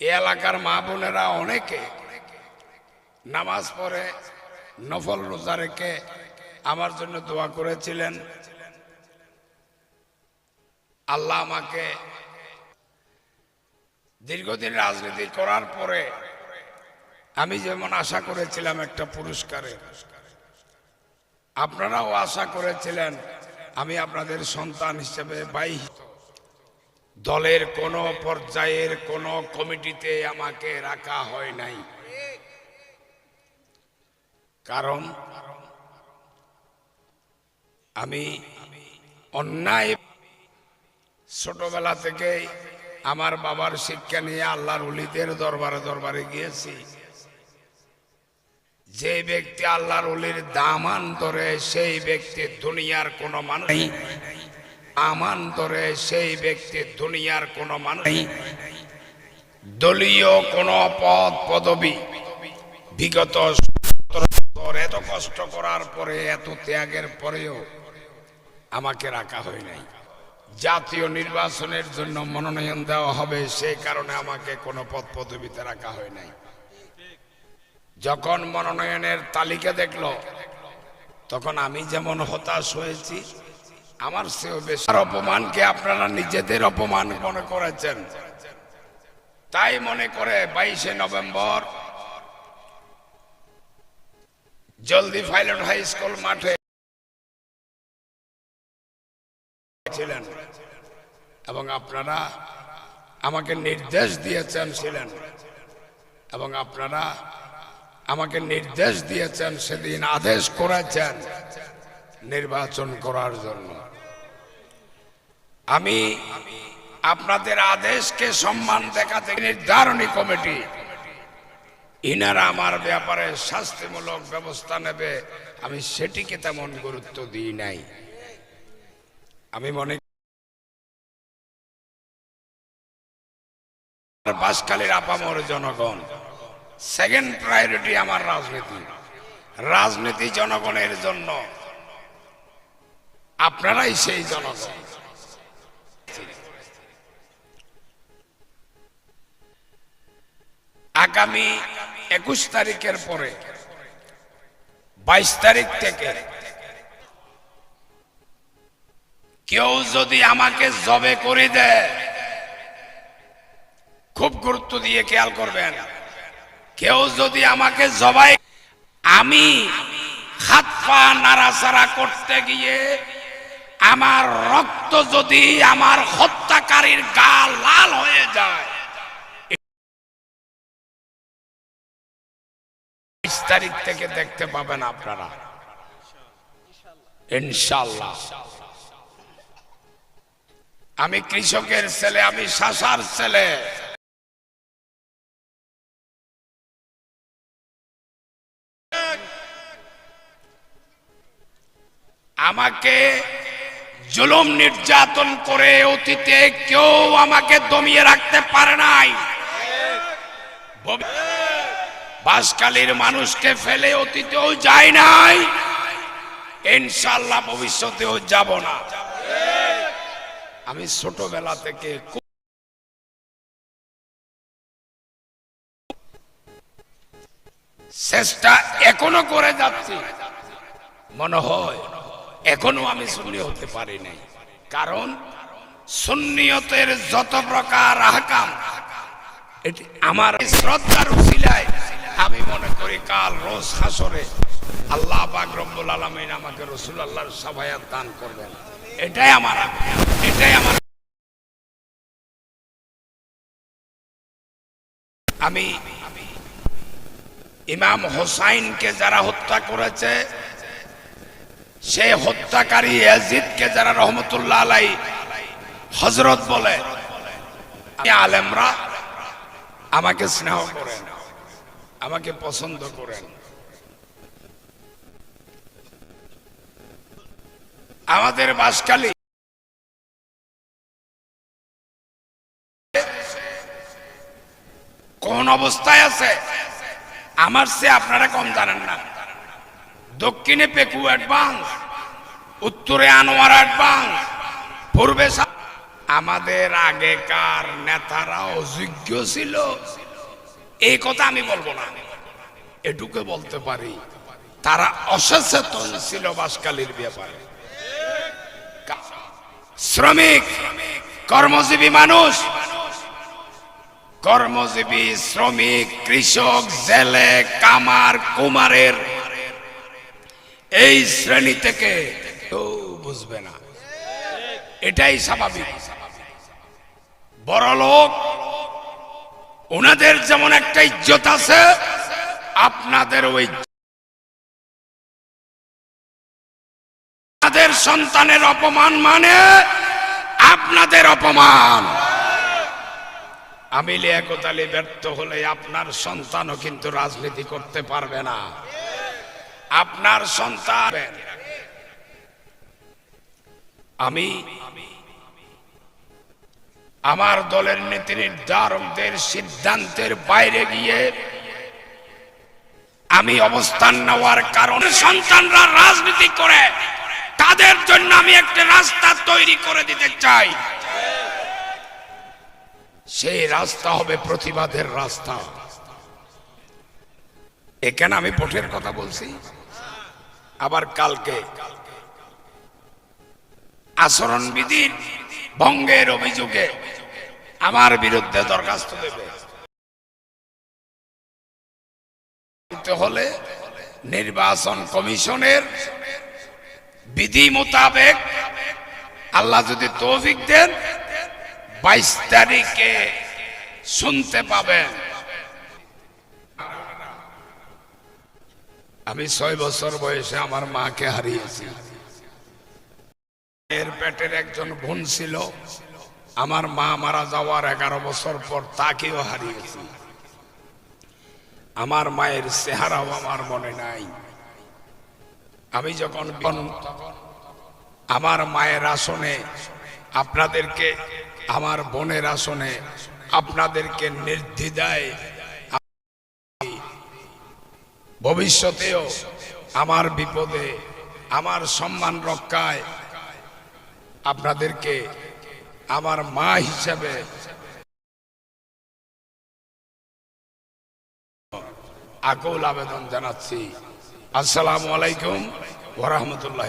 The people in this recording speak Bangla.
এ এলাকার মা বোনেরা অনেকে নামাজ পড়ে, নফল রোজা রেখে আমার জন্য দোয়া করেছিলেন। আল্লাহ আমাকে দীর্ঘদিন রাজনীতি করার পরে আমি যেমন আশা করেছিলাম একটা পুরস্কারে আপনারাও আশা করেছিলেন আমি আপনাদের সন্তান হিসেবে বাই দলের কোনো পর্যায়ের কোনো কমিটিতে আমাকে রাখা হয় নাই। কারণ আমি অন্যায় ছোটবেলা থেকেই আমার বাবার শিক্ষা নিয়ে আল্লাহর উলিদের দরবারে দরবারে গিয়েছি। যে ব্যক্তি আল্লাহর উলির দামান ধরে সেই ব্যক্তি দুনিয়ার কোনো মানুষ আমান ধরে সেই ব্যক্তি দুনিয়ার কোনো মানুষ দলীয় কোনো পদ, পদবি। বিগত এত কষ্ট করার পরে, এত ত্যাগের পরেও আমাকে রাখা হয় নাই। জাতীয় নির্বাচনের জন্য মনোনয়ন দেওয়া হবে সেই কারণে আমাকে কোনো পদ, পদবিতে রাখা হয় নাই। যখন মনোনয়নের তালিকা দেখল, তখন আমি যেমন হতাশ হয়েছি আমার আর অপমানকে আপনারা নিজেদের অপমান মনে করেছেন। তাই মনে করে বাইশে নভেম্বর জলদি পাইলট হাই স্কুল মাঠে ছিলেন এবং আপনারা আমাকে নির্দেশ দিয়েছেন ছিলেন এবং আপনারা আমাকে নির্দেশ দিয়েছেন সেদিন আদেশ করেছেন নির্বাচন করার জন্য। আমি আপনাদের আদেশকে সম্মান দেখাতে নির্ধারণী কমিটি। ইনারা আমার ব্যাপারে শাস্তিমূলক ব্যবস্থা নেবে, আমি সেটিকে তেমন গুরুত্ব দিই নাই। আমি মনে বাসকালীর আপামর জনগণ সেকেন্ড প্রায়োরিটি আমার রাজনীতি রাজনীতি জনগণের জন্য। আপনারাই সেই জনগণ। আগামী একুশ তারিখের পরে, বাইশ তারিখ থেকে কেউ যদি আমাকে জবে করে দেয়, খুব গুরুত্ব দিয়ে খেয়াল করবেন, কেউ যদি আমাকে জবাই, আমি হাত পা নাড়াচাড়া করতে গিয়ে আমার রক্ত যদি আমার হত্যাকারীর গা লাল হয়ে যায় বাইশ তারিখ থেকে দেখতে পাবেন আপনারা। ইনশাল্লাহ আমি কৃষকের ছেলে, আমি শাসার ছেলে। আমাকে জুলুম নির্যাতন করে অতীতে কেউ আমাকে দমিয়ে রাখতে পারে নাই। বাসকালীর মানুষকে ফেলে অতীতেও যায় নাই। ইনশাল্লাহ ভবিষ্যতেও যাব না। আমি ছোটবেলা থেকে চেষ্টা এখনও করে যাচ্ছি। মনে হয় এখনও আমি সুন্নি হতে পারি নাই। কারণ সুন্নিয়তের যত প্রকার আহকাম, এটি আমার শ্রদ্ধার মনে করি কাল রোজ হাসরে আল্লাহ পাক রব্বুল আলামিন আমাকে রসুল আল্লাহর সভায়াত দান করবেন। এটাই আমার এটাই আমার আমি ইমাম হোসাইনকে যারা হত্যা করেছে সে হত্যাকারী ইয়াজিদকে যারা রহমতুল্লাহ আলাই হজরত বলে আলেমরা, আমাকে স্নেহ করেন। আমাকে পছন্দ করেন। আমাদের বাসকালী কোন অবস্থায় আছে? আমার সে আপনারা কম জানেন না। দক্ষিণে পেকু অ্যাডভান্স, উত্তরে আনোয়ার অ্যাডভান্স, পূর্বে আমাদের আগেকার নেতারাও যোগ্য ছিল। এই কথা আমি বলব না। এটুকু বলতে পারি, তারা অসচেতন ছিল বাসকালীর ব্যাপারে। শ্রমিক, কর্মজীবী মানুষ, কর্মজীবী শ্রমিক, কৃষক, জেলে, কামার, কুমারের, এই শ্রেণি থেকে কেউ বুঝবে না। এটাই স্বাভাবিক। বড় লোক ওনাদের যেমন একটা ইজ্জত আছে, আপনাদের ওই আপনাদের সন্তানের অপমান মানে আপনাদের অপমান। আমি লিয়াকত আলী ব্যর্থ হলে আপনার সন্তানও কিন্তু রাজনীতি করতে পারবে না। আপনার সন্তান আমি আমার দলের নীতি নির্ধারকদের সিদ্ধান্তের বাইরে গিয়ে আমি অবস্থান নেওয়ার কারণে সন্তানরা রাজনীতি করে, তাদের জন্য আমি একটা রাস্তা তৈরি করে দিতে চাই। সেই রাস্তা হবে প্রতিবাদের রাস্তা। এখানে আমি ভোটের কথা বলছি? আবার কালকে আচরণবিধির ভঙ্গের অভিযোগে আমার বিরুদ্ধে দরখাস্ত দেবে। হলে নির্বাচন কমিশনের বিধি মোতাবেক আল্লাহ যদি তৌফিক দেন, বাইশ তারিখে শুনতে পাবেন। আমি ছয় বছর বয়সে আমার মাকে হারিয়েছি। এর পেটের একজন বোন ছিল। আমার মা মারা যাওয়ার এগারো বছর পর তাকেও হারিয়েছি। আমার মায়ের চেহারাও আমার মনে নাই। আমি যখন আমার মায়ের আসনে আপনাদেরকে, আমার বোনের আসনে আপনাদেরকে নির্দ্বিধায় ভবিষ্যতেও আমার বিপদে, আমার সম্মান রক্ষায় আপনাদেরকে আমার মা হিসাবে। আকৌল আবেদন জানাচ্ছি। আসসালামু আলাইকুম ওরহমতুল্লাহ